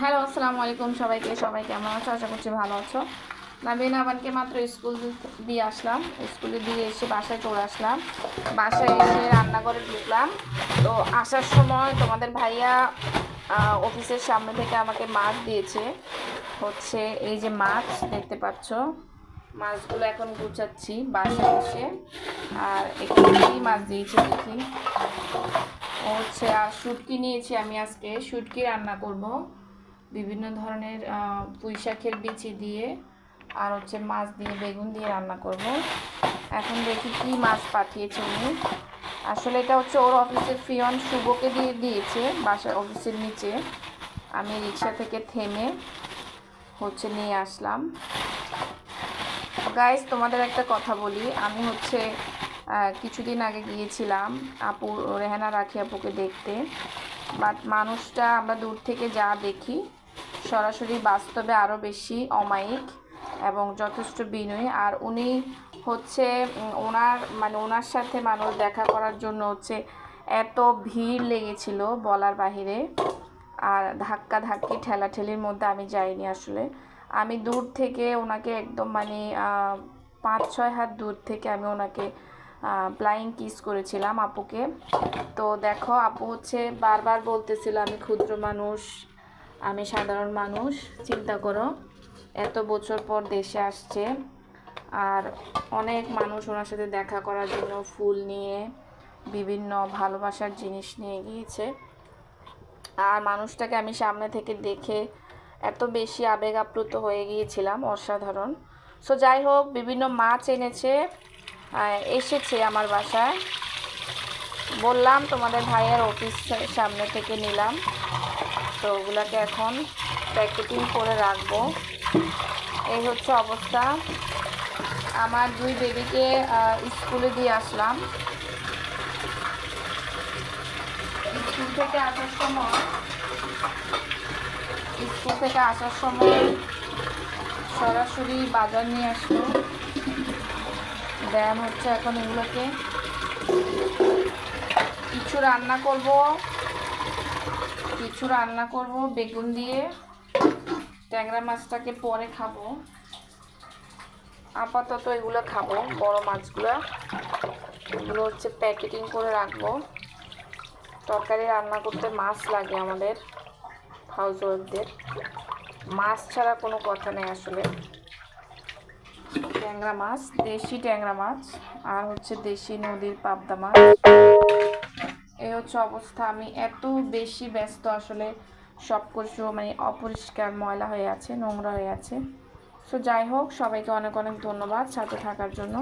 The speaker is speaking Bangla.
হ্যালো, আসসালামু আলাইকুম সবাইকে। সবাই কেমন আছো? আশা করছি ভালো আছো। নাবিন আবানকে মাত্র স্কুল দিয়ে আসলাম। স্কুলে দিয়ে এসে বাসায় চলে আসলাম। বাসায় এসে রান্নাঘরে ঢুকলাম। তো আসার সময় তোমাদের ভাইয়া অফিসের সামনে থেকে আমাকে মাছ দিয়েছে। হচ্ছে এই যে মাছ, দেখতে পাচ্ছ। মাছগুলো এখন গুছাচ্ছি বাসায় এসে। আর এখানে মাছ দিয়েছে দেখি। হচ্ছে আর শুটকি নিয়েছি আমি আজকে। শুটকি রান্না করব। বিভিন্ন ধরনের পুঁই শাকের বিচি দিয়ে আর হচ্ছে মাছ দিয়ে, বেগুন দিয়ে রান্না করব। এখন দেখি কি মাছ পাঠিয়েছে উনি। আসলে এটা হচ্ছে ওর অফিসের ফিয়ন শুভকে দিয়ে দিয়েছে, বাসার অফিসের নিচে। আমি রিক্সা থেকে থেমে হচ্ছে নিয়ে আসলাম। গাইস তোমাদের একটা কথা বলি। আমি হচ্ছে কিছুদিন আগে গিয়েছিলাম আপু, রেহানা রাখি আপুকে দেখতে। বাট মানুষটা আমরা দূর থেকে যা দেখি সরাসরি বাস্তবে আরও বেশি অমায়িক এবং যথেষ্ট বিনয়ী। আর উনি হচ্ছে ওনার মানে ওনার সাথে মানুষ দেখা করার জন্য হচ্ছে এত ভিড় লেগেছিল বলার বাহিরে। আর ধাক্কা ধাক্কি ঠেলাঠেলির মধ্যে আমি যাইনি আসলে। আমি দূর থেকে ওনাকে একদম মানে পাঁচ, ছয় হাত দূর থেকে আমি ওনাকে প্লাইং কিস করেছিলাম আপুকে। তো দেখো, আপু হচ্ছে বারবার বলতেছিল, আমি ক্ষুদ্র মানুষ আমি সাধারণ মানুষ, চিন্তা করো। এত বছর পর দেশে আসছে। আর অনেক মানুষ ওনার সাথে দেখা করার জন্য ফুল নিয়ে, বিভিন্ন ভালোবাসার জিনিস নিয়ে গিয়েছে। আর মানুষটাকে আমি সামনে থেকে দেখে এত বেশি আবেগ আপ্লুত হয়ে গিয়েছিলাম, অসাধারণ। সো যাই হোক, বিভিন্ন মাছ এনেছে এসেছে আমার বাসায়। বললাম তোমাদের ভাইয়ের অফিস সামনে থেকে নিলাম। তো ওগুলাকে এখন প্যাকেটিং করে রাখব। এই হচ্ছে অবস্থা। আমার দুই বেবিকে স্কুলে দিয়ে আসলাম। স্কুল থেকে আসার সময়, স্কুল থেকে আসার সময় সরাসরি বাজার নিয়ে আসলো। দেন হচ্ছে এখন এগুলোকে কিছু রান্না করব। কিছু রান্না করব, বেগুন দিয়ে। ট্যাংরা মাছটাকে পরে খাব। আপাতত এগুলো খাব, বড় মাছগুলো। এগুলো হচ্ছে প্যাকেটিং করে রাখব। তরকারি রান্না করতে মাছ লাগে আমাদের হাউস ওয়াইফদের মাছ ছাড়া কোনো কথা নেই আসলে। ট্যাংরা মাছ, দেশি ট্যাংরা মাছ, আর হচ্ছে দেশি নদীর পাবদা মাছ। এই হচ্ছে অবস্থা। আমি এত বেশি ব্যস্ত আসলে সব কিছু মানে অপরিষ্কার ময়লা হয়ে আছে, নোংরা হয়ে আছে। সো যাই হোক, সবাইকে অনেক অনেক ধন্যবাদ সাথে থাকার জন্য।